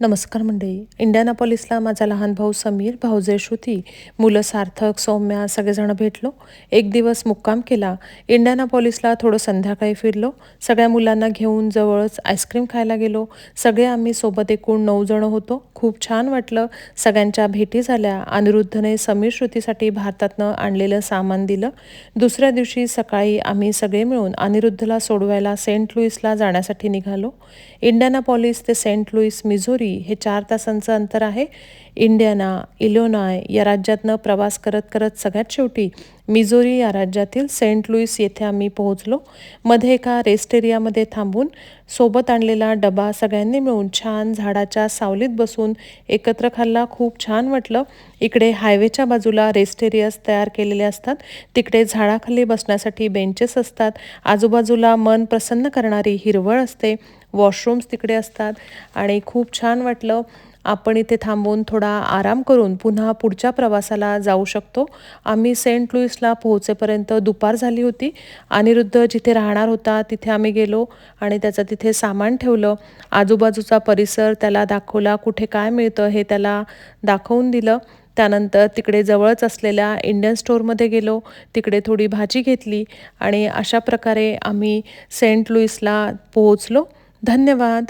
नमस्कार मंडळी. इंडियानापॉलिसला माझा लहान भाऊ समीर भाऊजे श्रुती मुलं सार्थक सौम्या सगळेजण भेटलो. एक दिवस मुक्काम केला. इंडियानापॉलिसला थोडं संध्याकाळी फिरलो. सगळ्या मुलांना घेऊन जवळच आईस्क्रीम खायला गेलो. सगळे आम्ही सोबत एकूण नऊ जणं होतो. खूप छान वाटलं. सगळ्यांच्या भेटी झाल्या. अनिरुद्धने समीर श्रुतीसाठी भारतातनं आणलेलं सामान दिलं. दुसऱ्या दिवशी सकाळी आम्ही सगळे मिळून अनिरुद्धला सोडवायला सेंट लुईसला जाण्यासाठी निघालो. इंडियानापॉलिस ते सेंट लुईस मिझोरी हे चार तासांचं अंतर आहे. इंडियाना इलोनाय या राज्यातनं प्रवास करत करत सगळ्यात शेवटी मिझोरी या राज्यातील सेंट लुईस येथे आम्ही पोहोचलो. मध्ये एका रेस्ट एरियामध्ये थांबून सोबत आणलेला डबा सगळ्यांनी मिळून छान झाडाच्या सावलीत बसून एकत्र खाल्ला. खूप छान वाटलं. इकडे हायवेच्या बाजूला रेस्ट एरियाज तयार केलेले असतात. तिकडे झाडाखाली बसण्यासाठी बेंचेस असतात. आजूबाजूला मन प्रसन्न करणारी हिरवळ असते. वॉशरूम्स तिकडे असतात. आणि खूप छान वाटलं. आपण इथे थांबून थोडा आराम करून पुन्हा पुढच्या प्रवासाला जाऊ शकतो. आम्ही सेंट लुईसला पोहोचेपर्यंत दुपार झाली होती. अनिरुद्ध जिथे राहणार होता तिथे आम्ही गेलो आणि त्याचं तिथे सामान ठेवलं. आजूबाजूचा परिसर त्याला दाखवला कुठे काय मिळतं हे त्याला दाखवून दिलं. त्यानंतर तिकडे जवळच असलेल्या इंडियन स्टोअरमध्ये गेलो. तिकडे थोडी भाजी घेतली आणि अशा प्रकारे आम्ही सेंट लुईसला पोहोचलो. धन्यवाद.